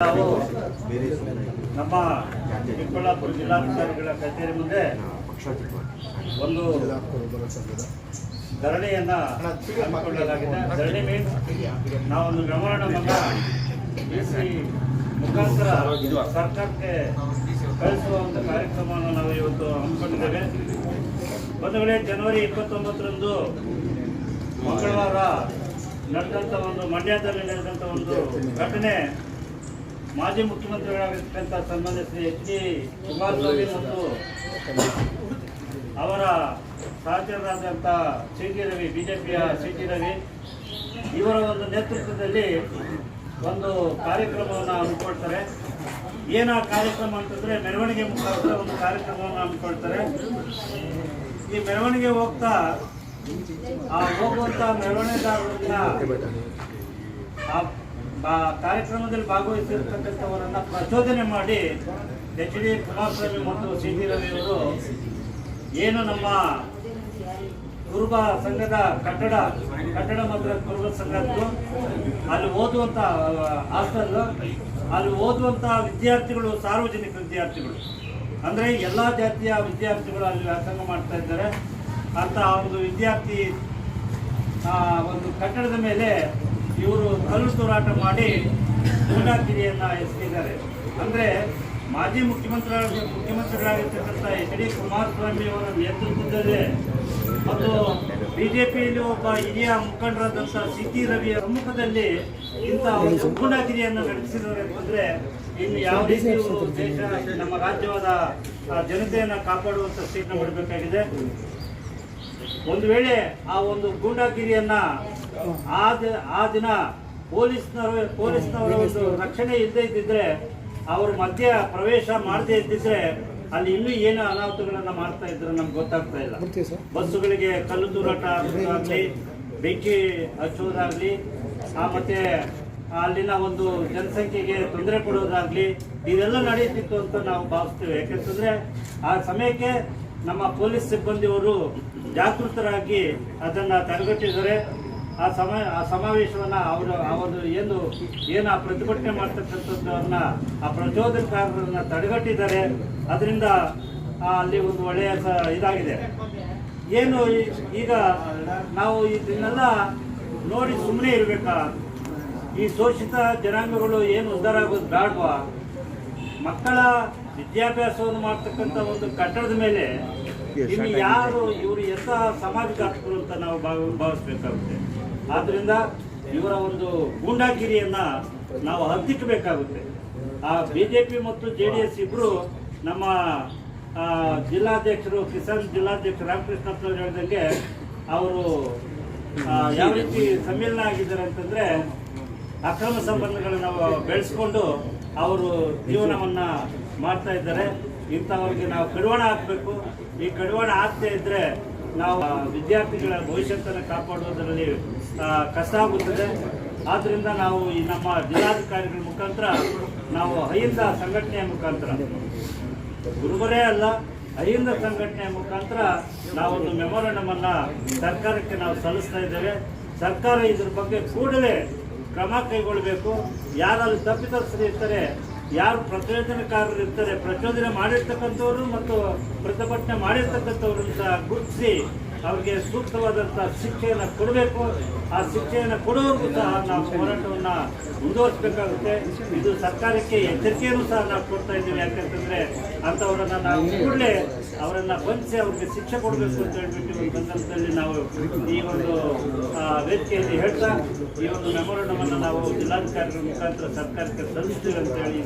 ನಾವು ನಮ್ಮ ಚಿಕ್ಕಬಳ್ಳಾಪುರ ಜಿಲ್ಲಾಧಿಕಾರಿಗಳ ಕಚೇರಿ ಮುಂದೆ ಒಂದು ಧರಣಿಯನ್ನ ಹಮ್ಮಿಕೊಳ್ಳಲಾಗಿದೆ. ಧರಣಿ ಮೀನ್ಸ್ ನಾವೊಂದು ವ್ಯವಹಾರವನ್ನ ಬಿಸಿ ಮುಖಾಂತರ ಸರ್ಕಾರಕ್ಕೆ ಕಳಿಸುವ ಒಂದು ಕಾರ್ಯಕ್ರಮವನ್ನು ನಾವು ಇವತ್ತು ಹಮ್ಮಿಕೊಂಡಿದ್ದೇವೆ. ಒಂದು ವೇಳೆ ಜನವರಿ ಇಪ್ಪತ್ತೊಂಬತ್ತರಂದು ಮಂಗಳವಾರ ನಡೆದಂಥ ಒಂದು ಮಂಡ್ಯದಲ್ಲಿ ನಡೆದಂಥ ಒಂದು ಘಟನೆ ಮಾಜಿ ಮುಖ್ಯಮಂತ್ರಿಗಳಾಗಿರ್ತಕ್ಕಂಥ ಸನ್ಮಾನ್ಯ ಶ್ರೀ ಎಚ್ ಡಿ ಕುಮಾರಸ್ವಾಮಿ ಮತ್ತು ಅವರ ಸಹಚರರಾದಂಥ ಸಿ ಟಿ ರವಿ, ಬಿಜೆಪಿಯ ಸಿ ಟಿ ರವಿ, ಇವರ ಒಂದು ನೇತೃತ್ವದಲ್ಲಿ ಒಂದು ಕಾರ್ಯಕ್ರಮವನ್ನು ಹಮ್ಮಿಕೊಳ್ತಾರೆ ಏನ ಕಾರ್ಯಕ್ರಮ ಅಂತಂದ್ರೆ ಮೆರವಣಿಗೆ ಮುಖಾಂತರ ಒಂದು ಕಾರ್ಯಕ್ರಮವನ್ನು ಹಮ್ಮಿಕೊಳ್ತಾರೆ ಈ ಮೆರವಣಿಗೆ ಹೋಗ್ತಾ ಆ ಹೋಗುವಂಥ ಮೆರವಣಿಗೆದಾರರನ್ನ ಆ ಆ ಕಾರ್ಯಕ್ರಮದಲ್ಲಿ ಭಾಗವಹಿಸಿರ್ತಕ್ಕಂಥವರನ್ನ ಪ್ರಚೋದನೆ ಮಾಡಿ ಎಚ್ ಡಿ ಕುಮಾರಸ್ವಾಮಿ ಮತ್ತು ಸಿ ಟಿ ರವಿ ಅವರು ಏನು ನಮ್ಮ ಕುರುಬ ಸಂಘದ ಕಟ್ಟಡ ಕಟ್ಟಡ ಮಾತ್ರ ಕುರುಬ ಸಂಘದ್ದು, ಅಲ್ಲಿ ಓದುವಂತ ಹಾಸ್ಟೆಲ್ ಅಲ್ಲಿ ಓದುವಂತ ವಿದ್ಯಾರ್ಥಿಗಳು, ಸಾರ್ವಜನಿಕ ವಿದ್ಯಾರ್ಥಿಗಳು. ಅಂದ್ರೆ ಎಲ್ಲಾ ಜಾತಿಯ ವಿದ್ಯಾರ್ಥಿಗಳು ಅಲ್ಲಿ ವ್ಯಾಸಂಗ ಮಾಡ್ತಾ ಇದ್ದಾರೆ. ಅಂತ ಒಂದು ವಿದ್ಯಾರ್ಥಿ ಒಂದು ಕಟ್ಟಡದ ಮೇಲೆ ಇವರು ಕಲ್ಲು ತೋರಾಟ ಮಾಡಿ ಗೂಂಡಾಗಿರಿಯನ್ನ ಎಸಗಿದ್ದಾರೆ ಅಂದ್ರೆ ಮಾಜಿ ಮುಖ್ಯಮಂತ್ರಿ, ಮುಖ್ಯಮಂತ್ರಿಗಳಾಗಿರ್ತಕ್ಕಂಥ ಎಚ್ ಡಿ ಕುಮಾರಸ್ವಾಮಿ ಅವರ ನೇತೃತ್ವದಲ್ಲಿ ಮತ್ತು ಬಿಜೆಪಿಯಲ್ಲಿ ಒಬ್ಬ ಹಿರಿಯ ಮುಖಂಡರಾದಂಥ ಸಿ ಟಿ ರವಿಯ ಸಮ್ಮುಖದಲ್ಲಿ ಇಂಥ ಗೂಂಡಾಗಿರಿಯನ್ನು ನಡೆಸಿದ್ದಾರೆ ಅಂದ್ರೆ ಇನ್ನು ಯಾವ ರೀತಿ ದೇಶ, ನಮ್ಮ ರಾಜ್ಯವಾದ ಜನತೆಯನ್ನು ಕಾಪಾಡುವಂತ ಸ್ಥಿತಿನ ಮಾಡಬೇಕಾಗಿದೆ. ಒಂದು ವೇಳೆ ಆ ಒಂದು ಗೂಂಡಾಗಿರಿಯನ್ನ ಆ ಆ ದಿನ ಪೊಲೀಸ್ನವರು ಪೊಲೀಸ್ನವರ ಒಂದು ರಕ್ಷಣೆ ಇಲ್ಲದೆ ಇದ್ದಿದ್ರೆ ಅವರು ಮಧ್ಯ ಪ್ರವೇಶ ಮಾಡದೇ ಇದ್ದಿದ್ರೆ ಅಲ್ಲಿ ಇನ್ನೂ ಏನು ಅನಾಹುತಗಳನ್ನ ಮಾಡ್ತಾ ಇದ್ರೆ ನಮ್ಗೆ ಗೊತ್ತಾಗ್ತಾ ಇಲ್ಲ. ಬಸ್ಸುಗಳಿಗೆ ಕಲ್ಲು ತೂರಾಟ ಆಗಲಿ ಬೆಂಕಿ ಹಚ್ಚುವುದಾಗ್ಲಿ ಆ ಮತ್ತೆ ಅಲ್ಲಿನ ಒಂದು ಜನಸಂಖ್ಯೆಗೆ ತೊಂದರೆ ಕೊಡೋದಾಗ್ಲಿ ಇದೆಲ್ಲ ನಡೆಯುತ್ತಿತ್ತು ಅಂತ ನಾವು ಭಾವಿಸ್ತೇವೆ. ಯಾಕೆಂತಂದ್ರೆ ಆ ಸಮಯಕ್ಕೆ ನಮ್ಮ ಪೊಲೀಸ್ ಸಿಬ್ಬಂದಿಯವರು ಜಾಗೃತರಾಗಿ ಅದನ್ನ ತಡೆಗಟ್ಟಿದರೆ ಆ ಸಮ, ಆ ಸಮಾವೇಶವನ್ನ ಅವರು ಒಂದು ಏನು ಏನು ಆ ಪ್ರತಿಭಟನೆ ಮಾಡ್ತಕ್ಕಂಥದ್ದನ್ನ, ಆ ಪ್ರಚೋದನಕಾರರನ್ನ ತಡೆಗಟ್ಟಿದ್ದಾರೆ ಅದರಿಂದ ಅಲ್ಲಿ ಒಂದು ಒಳ್ಳೆಯ ಇದಾಗಿದೆ. ಏನು ಈಗ ನಾವು ಇದನ್ನೆಲ್ಲ ನೋಡಿ ಸುಮ್ಮನೆ ಇರಬೇಕಾ? ಈ ಶೋಷಿತ ಜನಾಂಗಗಳು ಏನು ಉದ್ದಾರ ಆಗೋದು ಬೇಡವಾ ಮಕ್ಕಳ ವಿದ್ಯಾಭ್ಯಾಸವನ್ನು ಮಾಡ್ತಕ್ಕಂಥ ಒಂದು ಕಟ್ಟಡದ ಮೇಲೆ ಇನ್ನು ಯಾರು ಇವರು ಎಂತ ಹಾಕ್ತರು ಅಂತ ನಾವು ಭಾವ ಭಾವಿಸ್ಬೇಕಾಗುತ್ತೆ. ಆದ್ರಿಂದ ಇವರ ಒಂದು ಗೂಂಡಾಗಿರಿಯನ್ನ ನಾವು ಹತ್ತಿಕ್ಕಬೇಕಾಗುತ್ತೆ. ಆ ಬಿಜೆಪಿ ಮತ್ತು ಜೆ ಡಿ ಎಸ್ ಇಬ್ರು ನಮ್ಮ ಜಿಲ್ಲಾಧ್ಯಕ್ಷರು ಕಿಸಾನ್ ರಾಮಕೃಷ್ಣ ಅಂತ ಹೇಳಿದಂಗೆ ಅವರು ಯಾವ ರೀತಿ ಸಮ್ಮೇಳನ ಆಗಿದ್ದಾರೆ ಅಂತಂದ್ರೆ ಅಕ್ರಮ ಸಂಬಂಧಗಳನ್ನ ಬೆಳೆಸ್ಕೊಂಡು ಅವರು ಜೀವನವನ್ನ ಮಾಡ್ತಾ ಇದ್ದಾರೆ. ಇಂಥವ್ರಿಗೆ ನಾವು ಕಡಿವಾಣ ಹಾಕಬೇಕು. ಈ ಕಡಿವಾಣ ಹಾಕದೇ ಇದ್ರೆ ನಾವು ವಿದ್ಯಾರ್ಥಿಗಳ ಭವಿಷ್ಯತನ್ನು ಕಾಪಾಡುವುದರಲ್ಲಿ ಕಷ್ಟ ಆಗುತ್ತದೆ. ಆದ್ದರಿಂದ ನಾವು ಈ ನಮ್ಮ ಜಿಲ್ಲಾಧಿಕಾರಿಗಳ ಮುಖಾಂತರ ನಾವು ಅಹಿಂದ ಸಂಘಟನೆಯ ಮುಖಾಂತರ ಗುರುಗಳೇ ಅಲ್ಲ, ಅಹಿಂದ ಸಂಘಟನೆಯ ಮುಖಾಂತರ ನಾವೊಂದು ಮೆಮೊರಂಡಮನ್ನು ಸರ್ಕಾರಕ್ಕೆ ನಾವು ಸಲ್ಲಿಸ್ತಾ ಇದ್ದೇವೆ. ಸರ್ಕಾರ ಇದ್ರ ಬಗ್ಗೆ ಕೂಡಲೇ ಕ್ರಮ ಕೈಗೊಳ್ಳಬೇಕು. ಯಾರಲ್ಲಿ ತಪ್ಪಿತಸ್ಥರು ಇರ್ತಾರೆ ಯಾರು ಪ್ರಚೋದನಕಾರರು ಇರ್ತಾರೆ, ಪ್ರಚೋದನೆ ಮಾಡಿರ್ತಕ್ಕಂಥವ್ರು ಮತ್ತು ಪ್ರತಿಭಟನೆ ಮಾಡಿರ್ತಕ್ಕಂಥವ್ರು ಗುರುತಿಸಿ ಅವ್ರಿಗೆ ಸೂಕ್ತವಾದಂಥ ಶಿಕ್ಷೆಯನ್ನು ಕೊಡಬೇಕು. ಆ ಶಿಕ್ಷೆಯನ್ನು ಕೊಡೋರ್ಗೂ ಸಹ ನಾವು ಹೋರಾಟವನ್ನು ಮುಂದುವರಿಸಬೇಕಾಗುತ್ತೆ. ಇದು ಸರ್ಕಾರಕ್ಕೆ ಎಚ್ಚರಿಕೆಯನ್ನು ಸಹ ನಾವು ಕೊಡ್ತಾ ಇದ್ದೀವಿ. ಯಾಕಂತಂದರೆ ಅಂಥವರನ್ನು ನಾವು ಕೂಡಲೇ ಅವರನ್ನು ಬಂಧಿಸಿ ಅವ್ರಿಗೆ ಶಿಕ್ಷೆ ಕೊಡಬೇಕು ಅಂತ ಹೇಳ್ಬಿಟ್ಟು ಈ ಸಂದರ್ಭದಲ್ಲಿ ನಾವು ಈ ಒಂದು ವೇದಿಕೆಯಲ್ಲಿ ಹೇಳ್ತಾ ಈ ಒಂದು ಮೆಮೊರಂಡಮ್ ಅನ್ನು ನಾವು ಜಿಲ್ಲಾಧಿಕಾರಿಗಳ ಮುಖಾಂತರ ಸರ್ಕಾರಕ್ಕೆ ಸಲ್ಲಿಸ್ತೀವಿ ಅಂತ ಹೇಳಿ